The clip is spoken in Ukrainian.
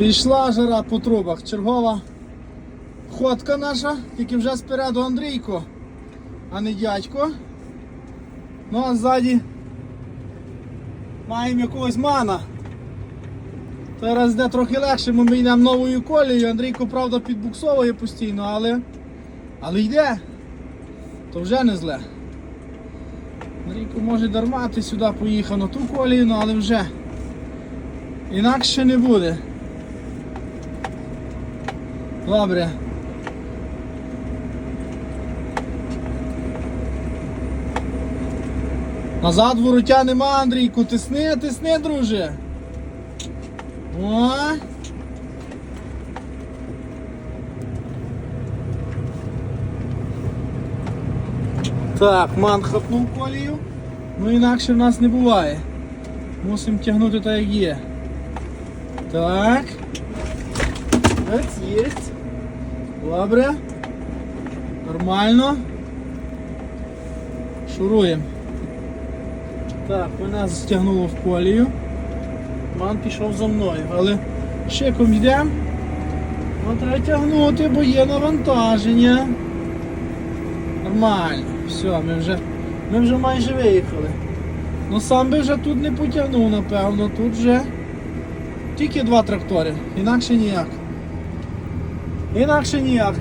Пішла жара по трубах. Чергова ходка наша, тільки вже спереду Андрійко, а не дядько. Ну а ззаді маємо якогось мана. Зараз йде трохи легше, ми йдемо новою колією. Андрійко, правда, підбуксовує постійно, але, але йде. То вже не зле. Андрійко може дарма ти сюди поїхав на ту колію, ну, але вже інакше не буде. Добре. Назад воротя нема, Андрійку. Тисни, тисни, друже. О. Так, ман хапнув колію. Ну інакше в нас не буває. Мусимо тягнути так, як є. Так. Ось є. Добре. Нормально. Шуруємо. Так, мене стягнуло в колію. Ман пішов за мною, але шиком йдемо. Ну, треба тягнути, бо є навантаження. Нормально. Все, ми вже, ми вже майже виїхали. Ну сам би вже тут не потягнув, напевно. Тут вже тільки два трактори. Інакше ніяк. Інакше ніяк.